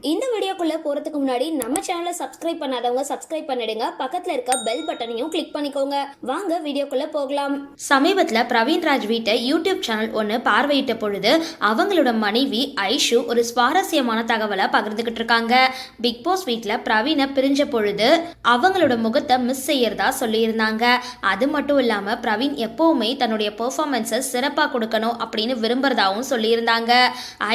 இந்த வீடியோக்குள்ளே போறதுக்கு முன்னாடி நம்ம சேனலை சப்ஸ்கிரைப் பண்ணாதவங்க சப்ஸ்கிரைப் பண்ணிடுங்க. பக்கத்தில் இருக்க பெல் பட்டனையும் கிளிக் பண்ணிக்கோங்க. வாங்க வீடியோக்குள்ளே போகலாம். சமீபத்தில் பிரவீன்ராஜ் வீட்டை யூடியூப் சேனல் ஒன்று பார்வையிட்ட பொழுது அவங்களோட மனைவி ஐஷு ஒரு சுவாரஸ்யமான தகவலை பகிர்ந்துக்கிட்டு இருக்காங்க. பிக் பாஸ் வீட்டில் பிரவீனை பிரிஞ்ச பொழுது அவங்களோட முகத்தை மிஸ் செய்யறதா சொல்லியிருந்தாங்க. அது மட்டும் இல்லாமல் பிரவீன் எப்போவுமே தன்னுடைய பெர்ஃபார்மன்ஸை சிறப்பாக கொடுக்கணும் அப்படின்னு விரும்புறதாகவும் சொல்லியிருந்தாங்க.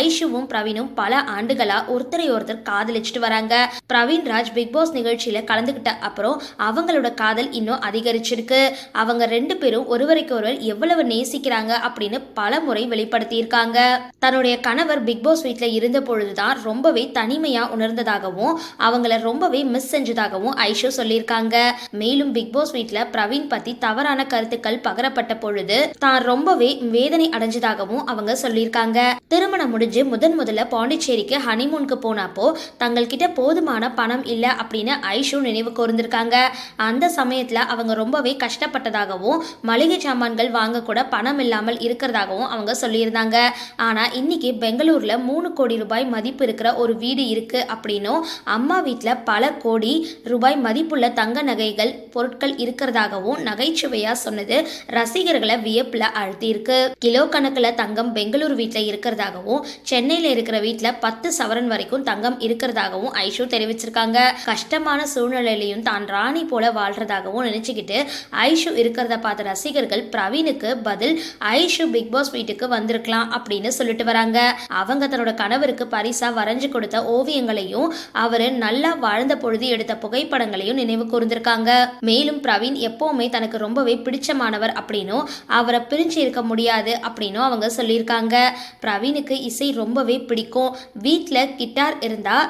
ஐஷுவும் பிரவீனும் பல ஆண்டுகளாக ஒருத்தரை ஒருத்தர் காதல் காதலிச்சுட்டு வராங்க. பிரவீன் ராஜ் பிக் பாஸ் நிகழ்ச்சியில கலந்துக்கிட்ட அப்புறம் அவங்களோட காதல் இன்னும் அதிகரிச்சிருக்கு. அவங்க ரெண்டு பேரும் ஒருவருக்கு ஒருவர் எவ்வளவு நேசிக்கிறாங்க அப்படின்னு பல முறை வெளிப்படுத்தியிருக்காங்க. தன்னுடைய கணவர் பிக் பாஸ் வீட்டில் இருந்த பொழுதுதான் ரொம்பவே தனிமையா உணர்ந்ததாகவும் அவங்கள ரொம்பவே மிஸ் செஞ்சதாகவும் ஐஷோ சொல்லியிருக்காங்க. மேலும் பிக் பாஸ் வீட்டில் பிரவீன் பத்தி தவறான கருத்துக்கள் பகரப்பட்ட பொழுது தான் ரொம்பவே வேதனை அடைஞ்சதாகவும் அவங்க சொல்லியிருக்காங்க. திருமணம் முடிஞ்சு முதன் முதல்ல பாண்டிச்சேரிக்கு ஹனிமூனுக்கு போனப்போ தங்கள்கிட்ட போதுமான பணம் இல்லை அப்படின்னு ஐஷு நினைவு கூர்ந்திருக்காங்க. அந்த சமயத்தில் அவங்க ரொம்பவே கஷ்டப்பட்டதாகவும் மளிகை சாமான்கள் வாங்க கூட பணம் இல்லாமல் இருக்கிறதாகவும் அவங்க சொல்லியிருந்தாங்க. ஆனால் இன்னைக்கு பெங்களூரில் மூணு கோடி ரூபாய் மதிப்பு இருக்கிற ஒரு வீடு இருக்கு அப்படின்னும் அம்மா வீட்டில் பல கோடி ரூபாய் மதிப்புள்ள தங்க நகைகள் பொருட்கள் இருக்கிறதாகவும் நகைச்சுவையாக சொன்னது ரசிகர்களை வியப்பில் அழுத்தியிருக்கு கிலோ கணக்கில் தங்கம் பெங்களூர் வீட்டில் இருக்கிறதாகவும் சென்னையில் இருக்கிற வீட்டில் பத்து சவரன் வரைக்கும் தங்கம் வாழ்றதாகவும் ஐஷு தெரிவிச்சிருக்காங்க. கஷ்டமான சூழ்நிலையிலையும் தான் ராணி போல வாழ்றதாகவும் நினைச்சுக்கிட்டு ஐஷு இருக்கிறத பார்த்த ரசிகர்கள் பிரவீனுக்கு பதில் ஐஷு பிக் பாஸ் வீட்டுக்கு வந்திருக்கலாம் அப்படின்னு சொல்லிட்டு வராங்க. அவங்க தன்னோட கணவருக்கு பரிசா வரைஞ்சு கொடுத்த ஓவியங்களையும் அவரு நல்லா வாழ்ந்த பொழுது எடுத்த புகைப்படங்களையும் நினைவு கூர்ந்திருக்காங்க. மேலும் பிரவீன் எப்பவுமே தனக்கு ரொம்பவே பிடிச்சமானவர் அப்படின்னும் அவரை பிரிஞ்சு இருக்க முடியாது அப்படின்னும் அவங்க சொல்லியிருக்காங்க. பிரவீனுக்கு இசை ரொம்பவே பிடிக்கும். வீட்டில் கிட்டார் இருந்தால்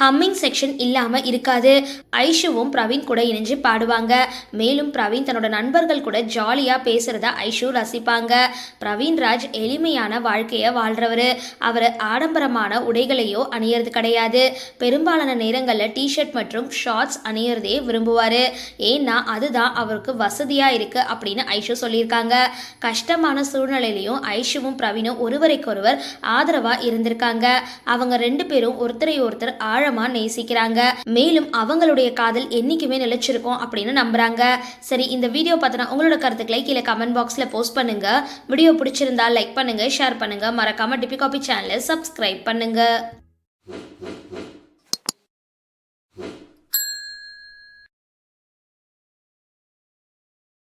ஹம்மிங் செக்ஷன் இல்லாமல் இருக்காது. ஐஷுவும் பிரவீன் கூட இணைஞ்சு பாடுவாங்க. மேலும் பிரவீன் தன்னோட நண்பர்கள் கூட ஜாலியாக பேசுகிறத ஐஷு ரசிப்பாங்க. பிரவீன் ராஜ் எளிமையான வாழ்க்கையை வாழ்கிறவர் அவர் ஆடம்பரமான உடைகளையோ அணியறது கிடையாது. பெரும்பாலான நேரங்களில் டிஷர்ட் மற்றும் ஷார்ட்ஸ் அணியறதே விரும்புவார். ஏன்னா அதுதான் அவருக்கு வசதியாக இருக்குது அப்படின்னு ஐஷு சொல்லியிருக்காங்க. கஷ்டமான சூழ்நிலையிலையும் ஐஷுவும் பிரவீனும் ஒருவரைக்கொருவர் ஆதரவாக இருந்திருக்காங்க. அவங்க ரெண்டு பேரும் ஒருத்தரை ஒருத்தர் ஆழமாக நேசிக்கிறாங்க. மேலும் அவங்களுடைய காதல் என்னைக்குமே நிலைச்சிருக்கும் அப்படின்னு நம்புறாங்க. சரி இந்த வீடியோ பார்த்தனா உங்களோட கருத்துக்களை கீழே கமெண்ட் பாக்ஸில் போஸ்ட் பண்ணுங்க. வீடியோ பிடிச்சிருந்தா லைக் பண்ணுங்க ஷேர் பண்ணுங்க. மறக்காம டிபி காபி சேனலை சப்ஸ்கிரைப் பண்ணுங்க.